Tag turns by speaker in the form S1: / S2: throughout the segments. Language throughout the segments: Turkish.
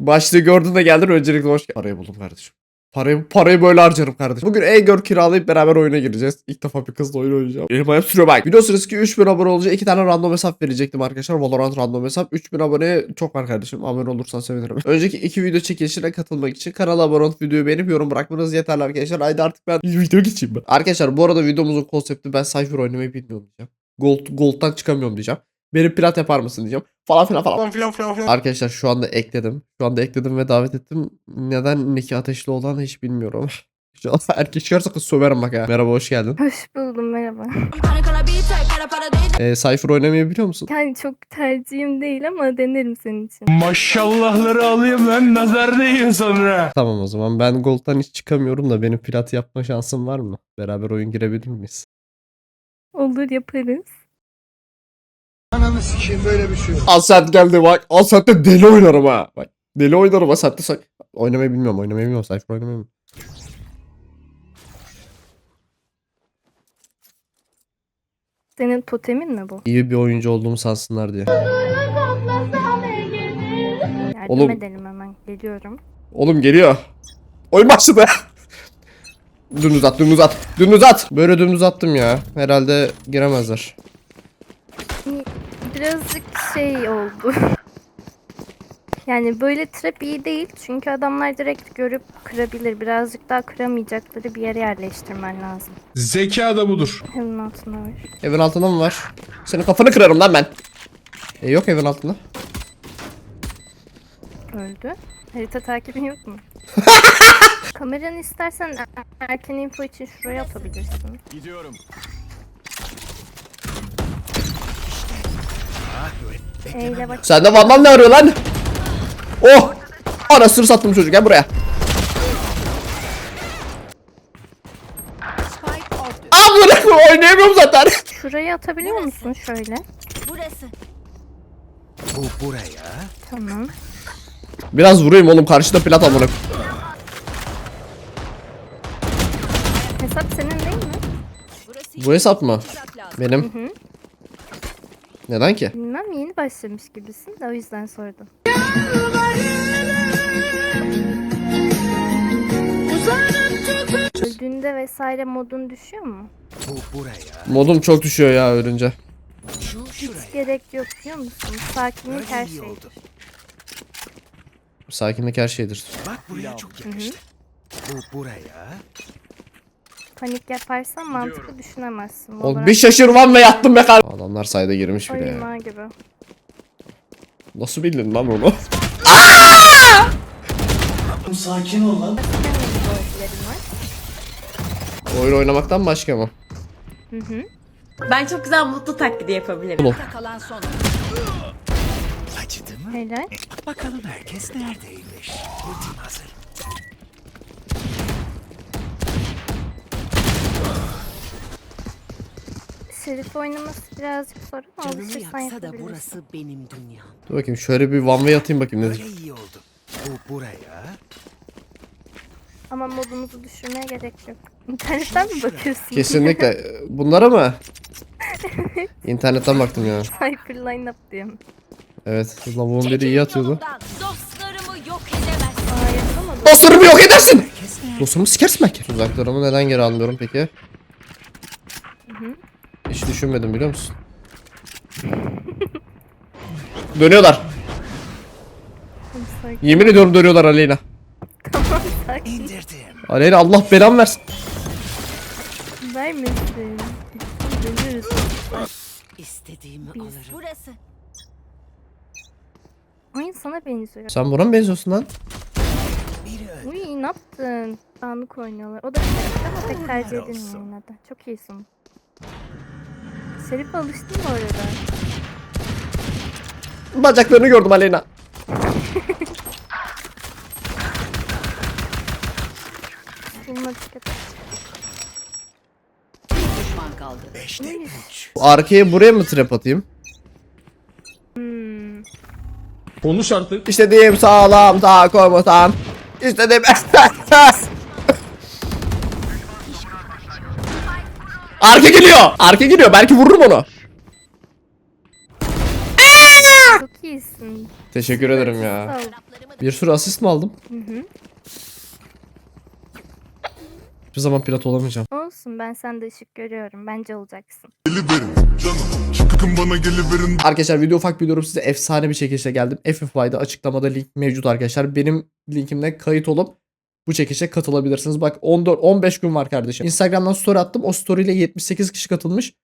S1: Başlığı gördün de geldin öncelikle hoş geldin. Parayı buldum kardeşim. Parayı, parayı böyle harcarım kardeşim. Bugün e-gör kiralayıp beraber oyuna gireceğiz. İlk defa bir kızla oyun oynayacağım. Elim ayağım sürüyor bak. Biliyorsunuz ki 3000 abone olunca iki tane random hesap verecektim arkadaşlar. Valorant random hesap. 3000 abone çok var kardeşim. Abone olursan sevinirim. Önceki iki video çekilişine katılmak için kanala abone olup videoyu beğenip yorum bırakmanız yeterli arkadaşlar. Haydi artık ben video geçeyim ben. Arkadaşlar bu arada videomuzun konsepti ben Cypher oynamayı bilmiyorum diyeceğim. Gold, Gold'dan çıkamıyorum diyeceğim. Beni plat yapar mısın diyeceğim. Falan filan falan.
S2: filan filan filan.
S1: Arkadaşlar şu anda ekledim. Şu anda ekledim ve davet ettim. Neden Nicky ateşli olan hiç bilmiyorum. İnşallah erkek çıkarsa kız söverim bak ha. Merhaba hoş geldin.
S3: Hoş buldum merhaba.
S1: Ee, Cypher oynamayı biliyor musun?
S3: Yani çok tercihim değil ama denerim senin için.
S2: Maşallahları alayım lan nazar değiyor sonra.
S1: Tamam o zaman ben Gold'dan hiç çıkamıyorum da benim plat yapma şansım var mı? Beraber oyun girebilir miyiz?
S3: Olur yaparız.
S4: Ananı sikeyim böyle bir şey yok.
S1: Ascent geldi bak. Ascent'te deli oynarım ha. Bak deli oynarım Ascent'te sak. Oynamayı bilmiyorum oynamayı bilmiyorum. Cypher oynamayı bilmiyorum.
S3: Senin totemin mi bu?
S1: İyi bir oyuncu olduğumu sansınlar diye.
S3: Yardım
S1: Oğlum.
S3: edelim hemen. Geliyorum.
S1: Oğlum geliyor. Oyun başladı. dümdüz at, dümdüz at, dümdüz at. Böyle dümdüz attım ya. Herhalde giremezler.
S3: Birazcık şey oldu. Yani böyle trap iyi değil çünkü adamlar direkt görüp kırabilir. Birazcık daha kıramayacakları bir yere yerleştirmen lazım.
S2: Zeka da budur.
S3: Hemen altına var.
S1: Evin altında mı var? Senin kafanı kırarım lan ben. E, yok evin altında.
S3: Öldü. Harita takibin yok mu? Kameranı istersen er- erken info için şuraya atabilirsin.
S2: Gidiyorum.
S3: Eyle bak.
S1: Sende ne arıyor lan? Oh! Anasını sattım çocuk gel buraya. Böyle oynayamıyorum zaten.
S3: Şuraya atabiliyor musun şöyle?
S5: Burası.
S4: Bu buraya.
S3: Tamam.
S1: Biraz vurayım oğlum karşıda plat amına.
S3: Hesap senin değil mi?
S5: Burası
S1: Bu hesap mı? Benim.
S3: hı.
S1: Neden ki?
S3: Bilmem yeni başlamış gibisin de o yüzden sordum. Öldüğünde vesaire modun düşüyor mu?
S1: Modum çok düşüyor ya ölünce.
S3: Hiç gerek yok biliyor musun? Sakinlik her şeydir.
S1: Sakinlik her şeydir.
S4: Bak buraya çok yakıştı. Bu buraya.
S3: Panik yaparsan mantıklı düşünemezsin.
S1: Oğlum bir şaşırmam ve yattım be kar. Adamlar sayda girmiş bile ya.
S3: oyunlar gibi.
S1: Nasıl bildin lan onu?
S4: Sakin ol lan.
S1: Oyun oynamaktan başka mı?
S3: Hı hı.
S6: Ben çok güzel mutlu taklidi yapabilirim.
S1: Oğlum.
S5: Kalan son.
S4: Acıdı mı?
S3: Helal.
S4: Bakalım herkes neredeymiş. Ultim hazır.
S3: Şerif oynaması birazcık zor ama
S5: Canımı
S3: alışırsan
S5: yaksa da
S3: yapabilirsin.
S5: burası benim dünyam.
S1: Dur bakayım şöyle bir one way atayım bakayım
S4: Böyle
S1: nedir?
S4: iyi oldu. Bu buraya.
S3: Ama modumuzu düşürmeye gerek yok. İnternetten mi bakıyorsun?
S1: Kesinlikle. Bunlara mı? İnternetten baktım ya.
S3: Hyper line up diye mi?
S1: Evet. Lavuğun biri iyi atıyordu.
S5: Yolumdan Dostlarımı yok edemezsin.
S3: Aa yapamadım.
S1: Dostlarımı yok edersin. Dostlarımı sikersin belki. Tuzaklarımı neden geri almıyorum peki? Hiç düşünmedim biliyor musun? Dönüyorlar. Yemin ediyorum dönüyorlar Aleyna.
S4: İndirdim.
S1: Aleyna Allah belamı versin.
S3: Vermesin. Dönüyoruz.
S5: İstediğimi alırım. Burası.
S3: Oyun sana benziyor.
S1: Sen buna mı benziyorsun lan?
S3: Uy ne yaptın? Dağınık oynuyorlar. O da ama pek tercih edilmiyor. Çok iyisin. Şerif alıştın mı orada?
S1: Bacaklarını gördüm Aleyna.
S5: Düşman kaldı.
S4: Beşte üç.
S1: Arkaya buraya mı trap atayım?
S3: Hmm.
S2: Konuş artık.
S1: İstediğim sağlam sağ komutan. İstediğim... Arka geliyor. Arka geliyor. Belki vururum onu.
S3: Çok iyisin.
S1: Teşekkür ederim ya. Bir sürü asist mi aldım?
S3: Hı hı.
S1: Hiçbir zaman pilot olamayacağım.
S3: Olsun ben sende ışık görüyorum. Bence olacaksın.
S7: Canım çıkın bana geliverin
S1: Arkadaşlar video ufak biliyorum size efsane bir çekilişe geldim. FFY'da açıklamada link mevcut arkadaşlar. Benim linkimden kayıt olup bu çekilişe katılabilirsiniz. Bak 14 15 gün var kardeşim. Instagram'dan story attım. O story ile 78 kişi katılmış.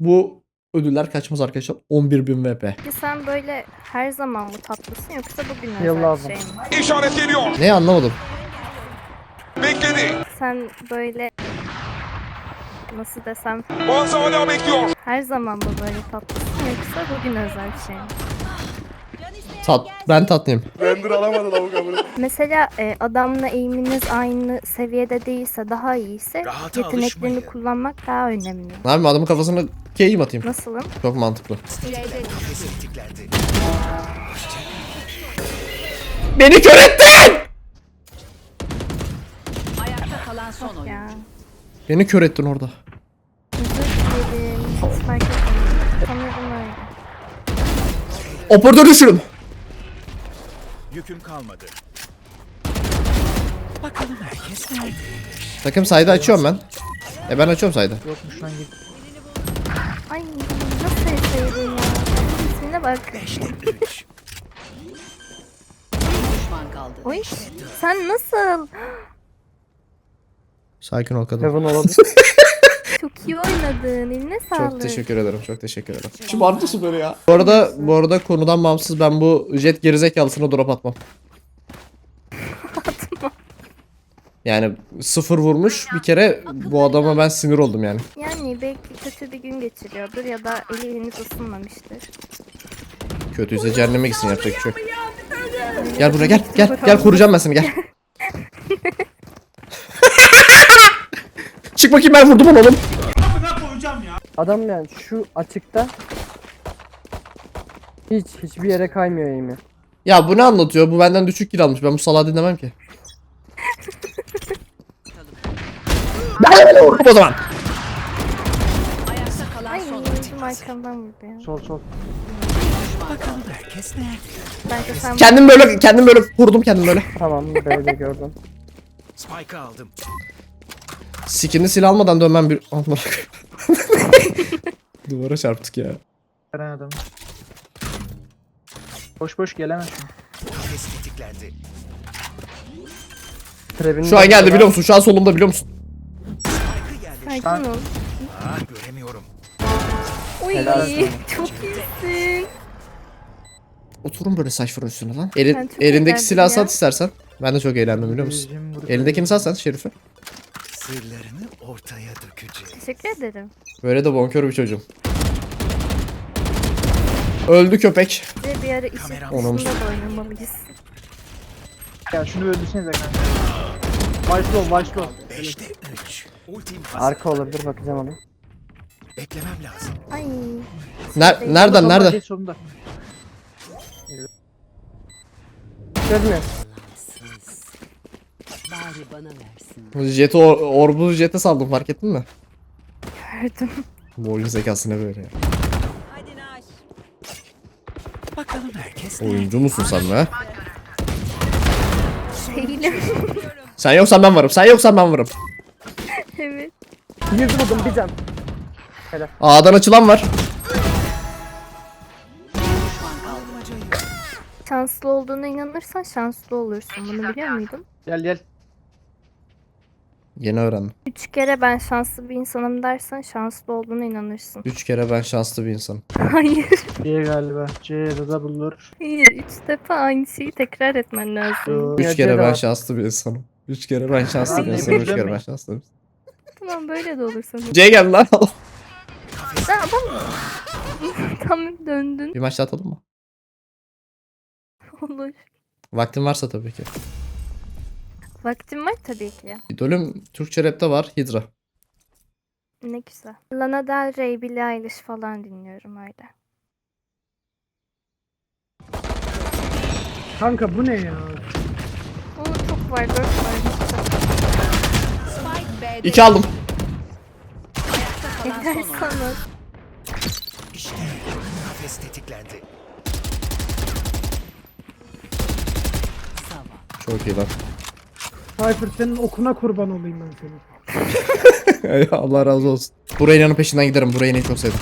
S1: Bu ödüller kaçmaz arkadaşlar. 11.000 VP.
S3: Peki sen böyle her zaman mı tatlısın yoksa bugün özel
S8: Yallah
S3: bir şey mi?
S7: İşaret geliyor
S1: Ne anlamadım.
S7: bekledi
S3: Sen böyle nasıl desem
S7: Bazı hala bekliyor
S3: her zaman mı böyle tatlısın yoksa bugün özel bir şey mi?
S1: Tat, ben tatlıyım.
S3: Mesela e, adamla eğiminiz aynı seviyede değilse daha iyiyse yeteneklerini kullanmak daha önemli.
S1: Ne yapayım adamın kafasına keyim atayım.
S3: Nasılım?
S1: Çok mantıklı. Beni kör ettin!
S5: Ayakta kalan son oyun.
S3: Ya.
S1: Beni kör ettin orada.
S3: Özür dilerim. Hiç fark etmedim. Sanırım öyle.
S1: Operatör düşürüm.
S9: Yüküm kalmadı. Bakalım herkes nerede?
S1: Takım saydı açıyorum ben. E ben açıyorum saydı.
S8: Yokmuş lan git.
S3: Ay nasıl yaşayırdın ya? İsmine bak.
S9: Üç.
S5: Düşman kaldı.
S3: Oy sen nasıl?
S1: Sakin ol kadın.
S8: Heaven olabilir.
S3: Çok iyi oynadın. Eline sağlık.
S1: Çok teşekkür ederim. Çok teşekkür ederim. Şimdi artısı böyle ya. Bu arada bu arada konudan bağımsız ben bu jet gerizekalısına drop atmam. Yani sıfır vurmuş bir kere bu adama ben sinir oldum yani.
S3: Yani belki kötü bir gün geçiriyordur ya da eli henüz ısınmamıştır.
S1: Kötüyse cehenneme gitsin yapacak bir şey yok. Gel buraya gel gel gel koruyacağım ben seni gel. Çık bakayım ben vurdum onu oğlum.
S8: Adam yani şu açıkta hiç hiçbir yere kaymıyor eğimi.
S1: Ya bu ne anlatıyor? Bu benden düşük kill almış. Ben bu salağı dinlemem ki. Ben de vurdum o zaman.
S5: Ayakta kalan
S3: Ay
S5: son oyun.
S3: oyuncum arkamdan vurdu ya.
S8: Sol sol.
S9: Bakalım herkes nerede?
S3: Bence sen
S1: Kendim böyle kendim böyle vurdum kendim böyle.
S8: Tamam böyle gördüm.
S9: Spike'ı aldım.
S1: Skinli silah almadan dönmem bir... Koyayım. Duvara çarptık ya.
S8: Veren adam. Boş boş gelemez.
S9: Tetiklendi.
S1: Şu an geldi biliyor musun? Şu an solumda biliyor musun?
S3: Sakin ol.
S9: Göremiyorum.
S3: Uy
S8: Helal olsun.
S3: çok iyisin.
S1: Oturun böyle saçların üstüne lan. Elin,
S3: Ben çok
S1: elindeki
S3: eğlendim
S1: silahı
S3: ya.
S1: sat istersen. Ben de çok eğlendim biliyor musun? Elindekini sat sen Şerife.
S9: Sırlarını ortaya dökeceğiz.
S3: Teşekkür ederim.
S1: Böyle de bonkör bir çocuğum. Öldü köpek.
S3: Size bir ara işin
S9: Kameram.
S3: Dışında da oynamalıyız.
S8: Ya şunu öldürsenize kanka. Başlo başlo.
S9: Beşte üç. Ultim hazır.
S8: Arka olabilir bakacağım ona.
S9: Beklemem lazım.
S3: Ay
S1: Ner nereden nerede?
S8: Geç solunda. Görmüyor.
S5: Bari bana versin.
S1: Jet'i or orbu jete saldım fark ettin mi?
S3: gördüm.
S1: Bu oyun zekası ne böyle ya?
S5: Hadi Naş.
S9: Bakalım herkes?
S1: Oyuncu musun sen be?
S3: Değilim.
S1: Sen yoksan ben varım. Sen yoksan ben varım.
S3: evet.
S8: Yüz vurdum bir can.
S1: A'dan açılan var.
S3: Şanslı olduğuna inanırsan şanslı olursun. Bunu biliyor muydun?
S8: Gel gel.
S1: Yeni öğrendim.
S3: Üç kere ben şanslı bir insanım dersen şanslı olduğuna inanırsın.
S1: Üç kere ben şanslı bir insanım.
S3: Hayır.
S8: C galiba. C da bulur.
S3: Hayır. Üç defa aynı şeyi tekrar etmen lazım.
S1: Üç kere ben şanslı bir insanım. Üç kere ben şanslı bir insanım. Üç kere ben şanslı bir insanım.
S3: Tamam böyle de olur sanırım.
S1: C geldi lan.
S3: Sen adam Tam döndün.
S1: bir maç daha atalım mı?
S3: Olur.
S1: Vaktin varsa tabii ki.
S3: Vaktim var tabii ki.
S1: İdolüm Türkçe rapte var Hidra.
S3: Ne güzel. Lana Del Rey, Billie Eilish falan dinliyorum öyle.
S8: Kanka bu ne ya?
S3: Oo çok var, dört var.
S1: İki aldım.
S5: ayakta kalan
S9: nefes tetiklendi.
S1: Çok iyi lan.
S8: Cypher senin okuna kurban olayım ben senin.
S1: Ey, Allah razı olsun. Buraya inanın peşinden giderim. Buraya inanın çok sevdim.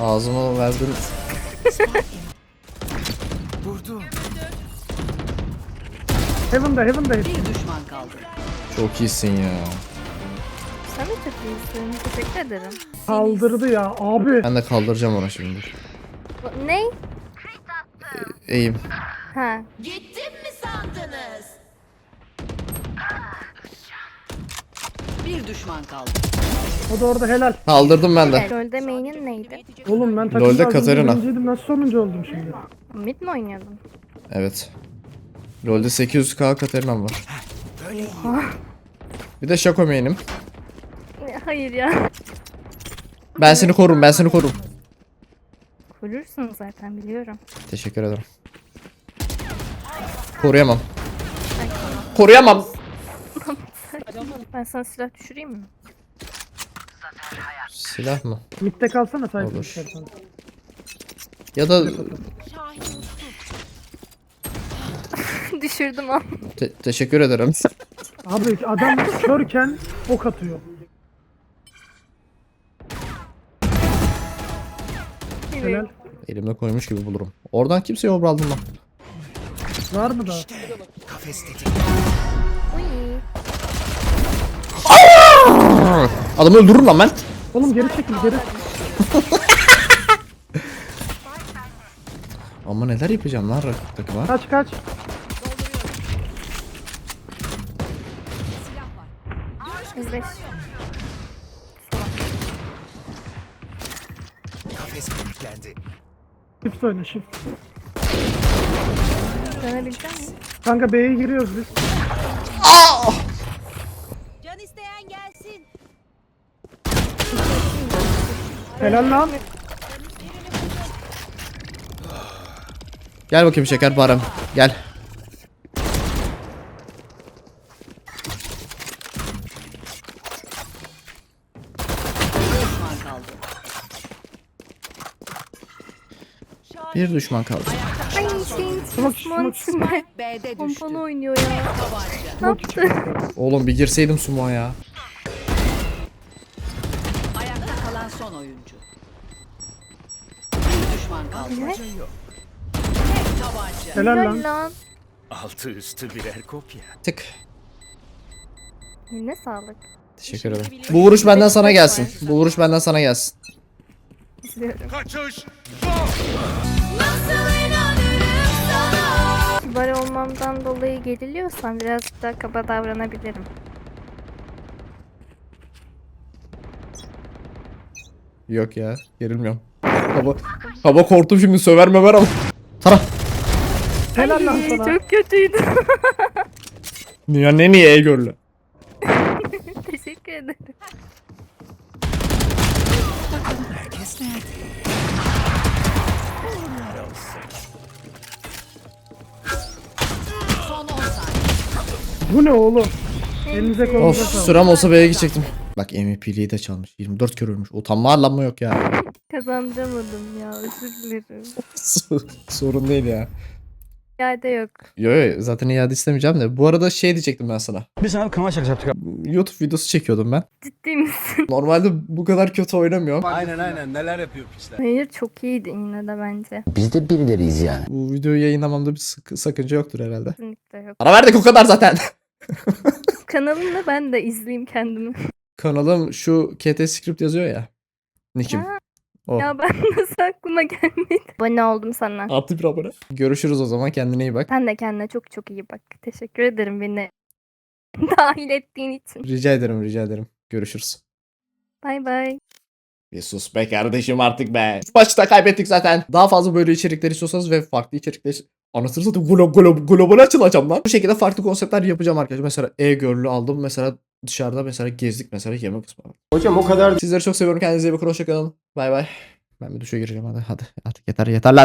S1: Ağzıma verdin.
S9: Vurdum.
S8: Heaven'da Heaven'da.
S5: Bir düşman kaldı.
S1: Çok iyisin ya.
S3: İyisin. Teşekkür ederim.
S8: Kaldırdı ya abi.
S1: Ben de kaldıracağım ona şimdi.
S3: Bu- Ne?
S1: Eğim.
S3: Ha.
S5: Bir düşman kaldı.
S8: O da orada helal.
S1: Kaldırdım ben de.
S3: LoL'de main'in neydi?
S8: Oğlum ben takımda
S1: LoL'de
S8: az önce
S1: Katarina.
S8: birinciydim. Nasıl sonuncu oldum şimdi?
S3: Mid mi oynuyordun?
S1: Evet. LoL'de 800k Katarina'm var. Bir de Shaco main'im.
S3: Hayır ya.
S1: Ben seni korurum, ben seni korurum.
S3: Korursun zaten biliyorum.
S1: Teşekkür ederim. Koruyamam. Koruyamam.
S3: Ben sana silah düşüreyim mi?
S1: Silah mı?
S8: Mid'de kalsana Cypher
S1: Olur.
S8: istersen.
S1: Ya da
S3: Düşürdüm ama.
S1: te- teşekkür ederim.
S8: Abi adam körken ok atıyor. Helal.
S1: Elimde koymuş gibi bulurum. Oradan kimseye obra aldım lan.
S8: Var mı daha?
S9: Kafes.
S3: Uy.
S1: Adamı öldürürüm lan ben.
S8: Oğlum geri çekil geri.
S1: Ama neler yapacağım lan rakip takıma.
S8: Kaç kaç.
S9: Kafes kilitlendi.
S8: Shift oyna shift.
S3: Dönebilecek misin?
S8: Kanka B'ye giriyoruz biz.
S5: Can isteyen gelsin.
S8: Helal lan.
S1: Gel bakayım şeker param. Gel.
S5: Düşman kaldı.
S1: Bir düşman kaldı.
S3: Ay şeyin
S8: Smoke,
S3: Monty
S5: B'de düştü.
S3: pompalı oynuyor ya. Ne yaptı?
S1: Oğlum bir girseydim sumo ya.
S5: Ayakta kalan son oyuncu. Bir düşman kaldı.
S3: Ne?
S5: Tek tabanca.
S8: Helal lan.
S3: Helal lan.
S9: Altı üstü birer kopya.
S1: Tık.
S3: Eline sağlık.
S1: Teşekkür ederim. Bu vuruş benden sana gelsin. Bu vuruş benden sana gelsin.
S3: İzliyorum.
S7: Kaçış.
S3: Kibar olmamdan dolayı geriliyorsan biraz daha kaba davranabilirim.
S1: Yok ya. Gerilmiyorum. Hava, hava korktum şimdi söver mever ama. Tara.
S8: Helal lan sana.
S3: çok kötüydü.
S1: Ya ne niye e görlü?
S3: Teşekkür ederim.
S9: Herkes nerede?
S5: Son 10 saniye.
S8: Bu ne oğlum? Elinize kolunuza
S1: Of
S8: sağlık.
S1: sıram olsa B'ye gidecektim. Bak MVP'liği de çalmış. 24 kere ölmüş. Utanma arlanma yok ya.
S3: Kazandıramadım ya özür dilerim.
S1: Sorun değil ya.
S3: İade yok.
S1: Yo yo zaten iade istemeyeceğim de. Bu arada şey diyecektim ben sana.
S2: Biz sana kanal şakası yaptık.
S1: YouTube videosu çekiyordum ben.
S3: Ciddi misin?
S1: Normalde bu kadar kötü oynamıyorum.
S2: Aynen aynen neler yapıyor piçler.
S3: Hayır çok iyiydi yine de bence.
S10: Biz de birileriyiz yani.
S1: Bu videoyu yayınlamamda bir sık- sakınca yoktur herhalde.
S3: Kesinlikle yok.
S1: Para verdik o kadar zaten.
S3: Kanalımda ben de izleyeyim kendimi.
S1: Kanalım şu KT script yazıyor ya. Nick'im.
S3: Ha,
S1: O.
S3: Ya ben nasıl aklıma gelmedi. Abone oldum sana.
S1: Artı bir abone. Görüşürüz o zaman kendine iyi bak.
S3: Sen de kendine çok çok iyi bak. Teşekkür ederim beni dahil ettiğin için.
S1: Rica ederim rica ederim. Görüşürüz.
S3: Bay bay.
S1: Bir sus be kardeşim artık be. Şu maçta kaybettik zaten. Daha fazla böyle içerikler istiyorsanız ve farklı içerikler Anasını satayım glo glo global açılacağım lan. Bu şekilde farklı konseptler yapacağım arkadaşlar. Mesela e-görlü aldım. Mesela dışarıda mesela gezdik mesela yemek kısmı.
S4: Hocam o kadar
S1: Sizleri çok seviyorum. Kendinize iyi bakın. Hoşçakalın. Bay bay. Ben bir duşa gireceğim hadi. Hadi artık yeter yeter lan.